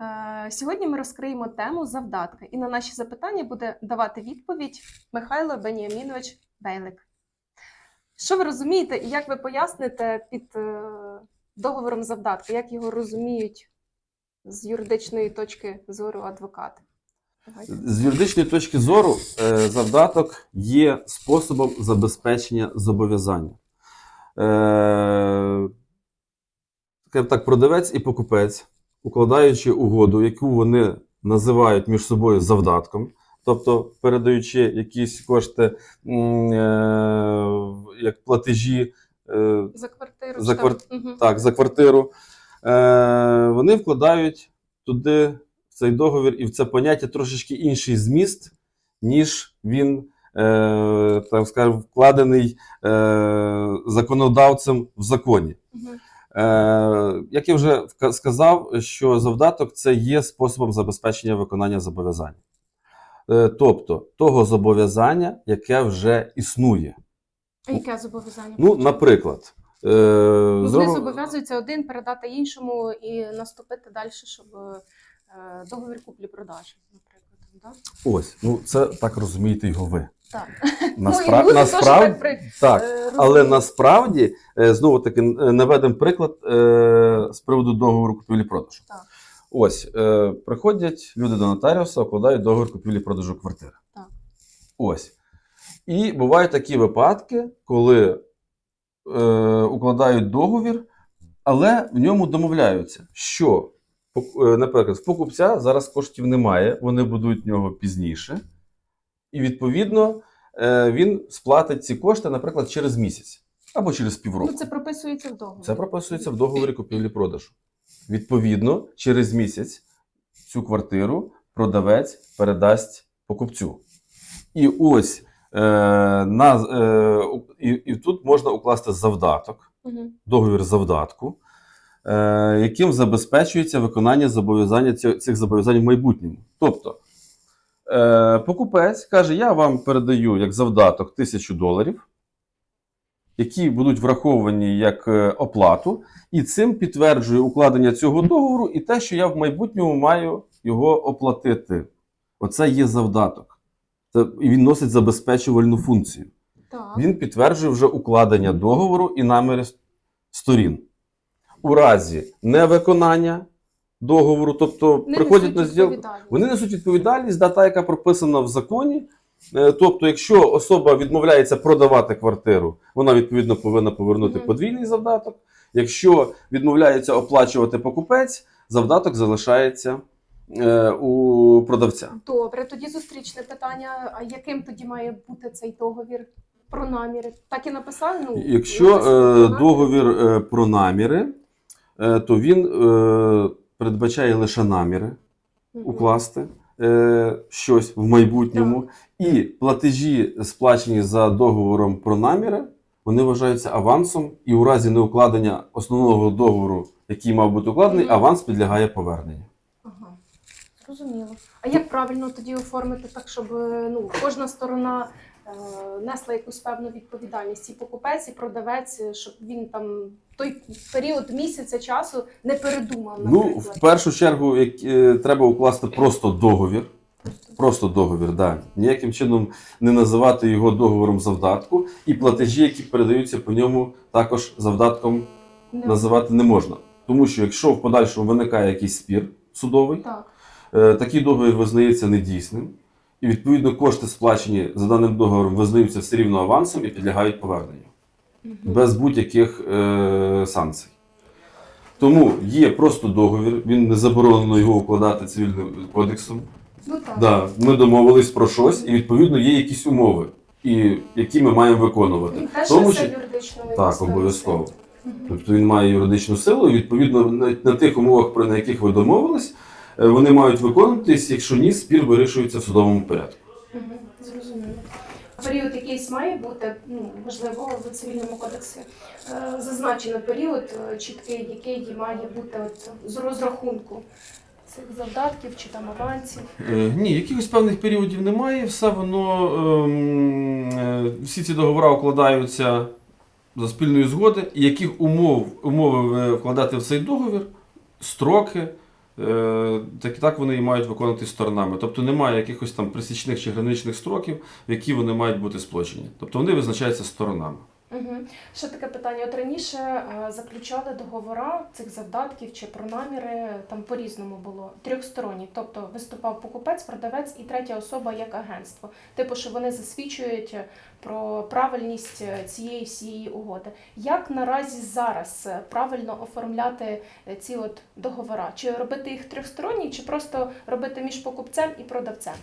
Е, Сьогодні ми розкриємо тему завдатки, і на наші запитання буде давати відповідь Михайло Беніамінович Бейлик. Що ви розумієте і як ви поясните під е, договором завдатки, як його розуміють з юридичної точки зору адвокати? З юридичної точки зору, е, завдаток є способом забезпечення зобов'язання. Так, продавець і покупець, укладаючи угоду, яку вони називають між собою завдатком, тобто передаючи якісь кошти е, як платежі е, За квартиру. За там? так, за квартиру, е, вони вкладають туди в цей договір і в це поняття трошечки інший зміст, ніж він, е, так скажемо, вкладений е, законодавцем в законі. Мгм. Е, як я вже сказав, що завдаток це є способом забезпечення виконання зобов'язань. Е, тобто того зобов'язання, яке вже існує. А яке зобов'язання? Ну, наприклад, е, Вони зробимо- зобов'язуються один передати іншому і наступити далі, щоб договір куплі-продажі. Да? Ось, ну це так розумієте його ви. Так. Наспра... теж насправді, так при- так, Е, але насправді, е, знову таки, е, наведемо приклад е, з приводу договору купівлі-продажу. Так. Ось, е, приходять люди до нотаріуса, укладають договір купівлі-продажу квартири. Так. Ось. І бувають такі випадки, коли е, укладають договір, але в ньому домовляються, що, наприклад, в покупця зараз коштів немає, вони будуть в нього пізніше. І відповідно е, він сплатить ці кошти, наприклад, через місяць або через півроку. Ну, це прописується в договорі. Це прописується в договорі купівлі-продажу. Відповідно, через місяць цю квартиру продавець передасть покупцю. І ось е, на, е, і, і тут можна укласти завдаток, Мгм. договір завдатку, е, яким забезпечується виконання зобов'язання цих зобов'язань в майбутньому. Тобто, е, покупець каже: Я вам передаю як завдаток тисячу доларів, які будуть враховані як е, оплату, і цим підтверджує укладення цього договору і те, що я в майбутньому маю його оплатити. Оце є завдаток. І він носить забезпечувальну функцію. Так. Він підтверджує вже укладення договору і наміри сторін. У разі невиконання договору, тобто Не приходять на зділку, вони несуть відповідальність, да, та, яка прописана в законі. Е, Тобто, якщо особа відмовляється продавати квартиру, вона відповідно повинна повернути Мгм. подвійний завдаток. Якщо відмовляється оплачувати покупець, завдаток залишається е, у продавця. Добре, тоді зустрічне питання. А яким тоді має бути цей договір про наміри? Так і написали? Ну, Якщо е, договір е, про наміри, то він е, передбачає лише наміри укласти е, щось в майбутньому, і платежі, сплачені за договором про наміри, вони вважаються авансом, і у разі неукладення основного договору, який мав бути укладений, аванс підлягає поверненню. Ага. Зрозуміло. А як правильно тоді оформити так, щоб е, ну, кожна сторона е, несла якусь певну відповідальність, і покупець, і продавець, е, щоб він там той період місяця часу не передумав, Ну, в першу чергу, як, е, треба укласти просто договір. Просто договір, да. Ніяким чином не називати його договором завдатку, і платежі, які передаються по ньому, також завдатком Не- називати не можна. Тому що якщо в подальшому виникає якийсь спір судовий, Так. е, такий договір визнається недійсним, і відповідно кошти, сплачені за даним договором, визнаються все рівно авансом і підлягають поверненню Мгм. без будь-яких е, санкцій. Тому є просто договір, він не заборонено його укладати цивільним кодексом. Ну так. Да, ми домовились про щось, і відповідно є якісь умови, і, які ми маємо виконувати. Він теж Тому що- юридичну Так, обов'язково. Тобто він має юридичну силу, і відповідно на, на тих умовах, про на яких ви домовились, вони мають виконуватись, якщо ні, спір вирішується в судовому порядку. Зрозуміло. Період якийсь має бути, ну, можливо, в цивільному кодексі е, зазначено період е, чіткий, який має бути от, з розрахунку цих завдатків чи там авансів. Е, ні, якихось певних періодів немає. Все воно ем, е, всі ці договори укладаються за спільної згоди, і яких умов умови ви вкладати в цей договір, строки, е, так і так вони і мають виконувати сторонами. Тобто немає якихось там присічних чи граничних строків, в які вони мають бути сплочені. Тобто вони визначаються сторонами. Угу. Ще таке питання. От раніше е, заключали договора цих завдатків чи про наміри там по-різному було трьохсторонні. Тобто виступав покупець, продавець і третя особа як агентство. Типу, що вони засвідчують е, про правильність е, цієї всієї угоди. Як наразі зараз е, правильно оформляти е, ці от договора? Чи робити їх трьохсторонні, чи просто робити між покупцем і продавцем?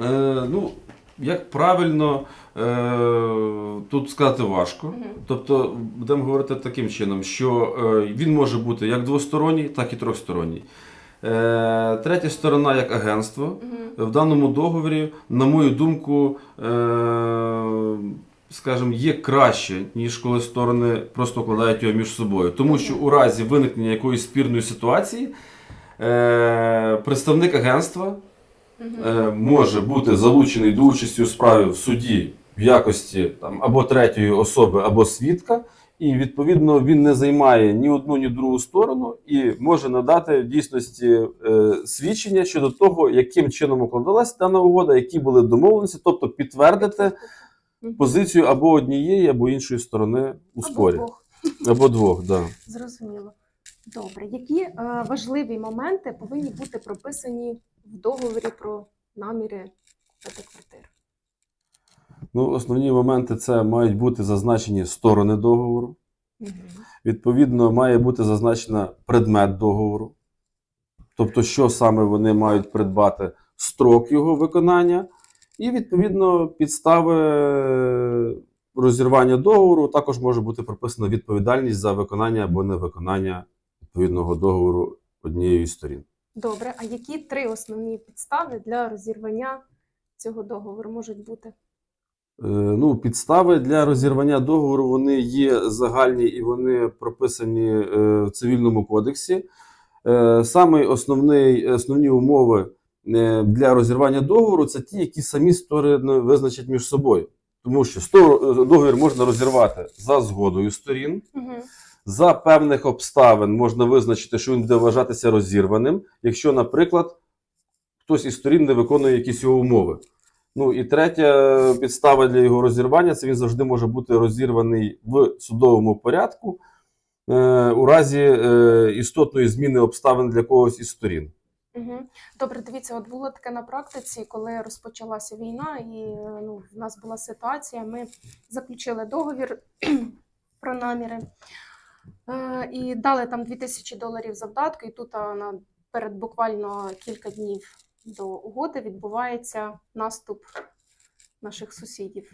Е, ну, як правильно е, тут сказати важко. Тобто, будемо говорити таким чином, що е, він може бути як двосторонній, так і трьохсторонній. Е, третя сторона як агентство. В даному договорі, на мою думку, скажімо, є краще, ніж коли сторони просто укладають його між собою. Тому що у разі виникнення якоїсь спірної ситуації представник агентства може бути залучений до участі у справі в суді в якості там, або третьої особи, або свідка. І відповідно він не займає ні одну, ні другу сторону і може надати в дійсності е, свідчення щодо того, яким чином укладалася дана угода, які були домовленості, тобто підтвердити позицію або однієї, або іншої сторони у спорі, Або двох. або двох. Да. Зрозуміло. Добре. Які е, важливі моменти повинні бути прописані в договорі про наміри купити квартиру? Ну, основні моменти це мають бути зазначені сторони договору. Відповідно, має бути зазначено предмет договору, тобто, що саме вони мають придбати, строк його виконання, і відповідно підстави розірвання договору також може бути прописана відповідальність за виконання або невиконання відповідного договору однією із сторін. Добре. А які три основні підстави для розірвання цього договору можуть бути? Е, Ну, підстави для розірвання договору вони є загальні і вони прописані е, в цивільному кодексі. Е, Саме основний, основні умови для розірвання договору це ті, які самі сторони визначать між собою. Тому що договір можна розірвати за згодою сторін. Угу. За певних обставин можна визначити, що він буде вважатися розірваним, якщо, наприклад, хтось із сторін не виконує якісь його умови. Ну і третя підстава для його розірвання це він завжди може бути розірваний в судовому порядку е, у разі е, істотної зміни обставин для когось із сторін. Добре, дивіться, от було таке на практиці, коли розпочалася війна, і е, ну, в нас була ситуація. Ми заключили договір про наміри і дали там 2000 доларів завдатку, і тут на, перед буквально кілька днів до угоди відбувається наступ наших сусідів.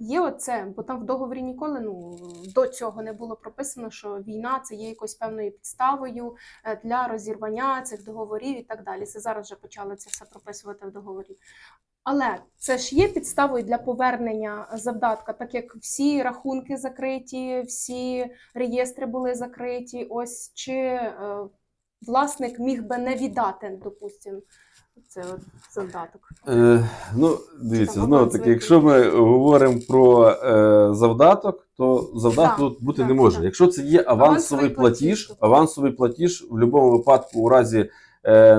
Є оце, бо там в договорі ніколи ну, до цього не було прописано, що війна це є якоюсь певною підставою е, для розірвання цих договорів і так далі. Це зараз вже почали це все прописувати в договорі. Але це ж є підставою для повернення завдатка, так як всі рахунки закриті, всі реєстри були закриті. Ось чи е, власник міг би не віддати, допустимо, це от завдаток. Е, ну, дивіться, знову таки, якщо ми говоримо про е, завдаток, то завдаток Так, тут бути так, не може. так. Якщо це є авансовий, Авансовий платіж, платіж, тобто. авансовий платіж в будь-якому випадку, у разі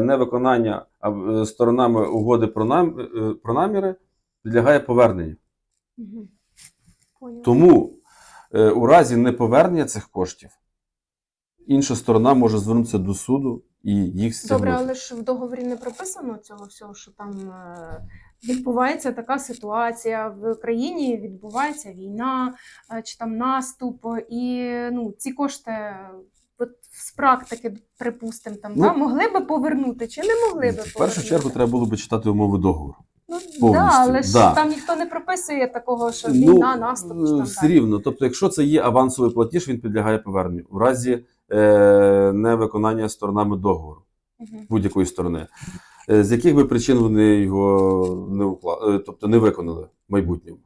невиконання е, сторонами угоди про, нам, е, про наміри, підлягає поверненню. Угу. Тому е, у разі неповернення цих коштів інша сторона може звернутися до суду і їх стягнути. Добре, але ж в договорі не прописано цього всього, що там е, відбувається така ситуація в країні, відбувається війна е, чи там наступ, і ну ці кошти. От з практики, припустимо, там Ну, да, могли би повернути чи не могли би В першу чергу треба було би читати умови договору. Ну, да, але ж да. там ніхто не прописує такого, що війна, наступ чи е, там все рівно. Тобто, якщо це є авансовий платіж, він підлягає поверненню. В разі е, невиконання сторонами договору Мгм. будь-якої сторони. Е, з яких би причин вони його не укла... е, тобто не виконали в майбутньому.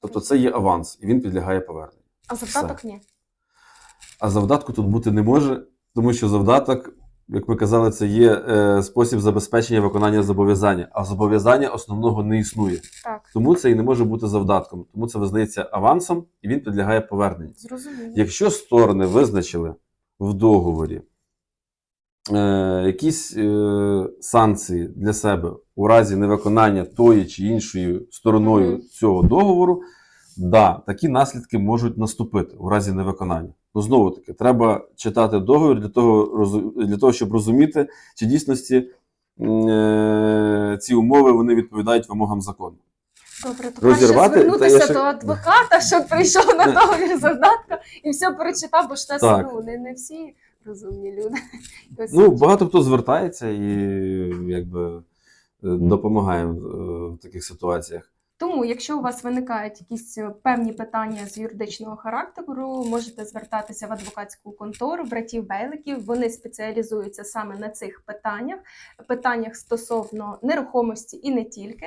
Тобто це є аванс, і він підлягає поверненню. А завдаток ні. А завдатку тут бути не може, тому що завдаток, як ми казали, це є е, спосіб забезпечення виконання зобов'язання, а зобов'язання основного не існує. Так, Тому це і не може бути завдатком. Тому це визнається авансом і він підлягає поверненню. зрозуміло. Якщо сторони визначили в договорі е, якісь е, санкції для себе у разі невиконання тої чи іншою стороною Мгм. цього договору, да, такі наслідки можуть наступити у разі невиконання. Ну, знову таки, треба читати договір для того, для того щоб розуміти, чи дійсності е, ці умови вони відповідають вимогам закону. Добре, то Розірвати? краще звернутися ще- до адвоката, щоб прийшов на договір завдатка і все прочитав, бо ж це Так. ну, не, не всі розумні люди. Ну, багато хто звертається і якби допомагає в таких ситуаціях. Тому, якщо у вас виникають якісь е, певні питання з юридичного характеру, можете звертатися в адвокатську контору братів Бейликів. Вони спеціалізуються саме на цих питаннях, питаннях стосовно нерухомості і не тільки.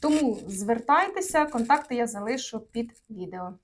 Тому звертайтеся, контакти я залишу під відео.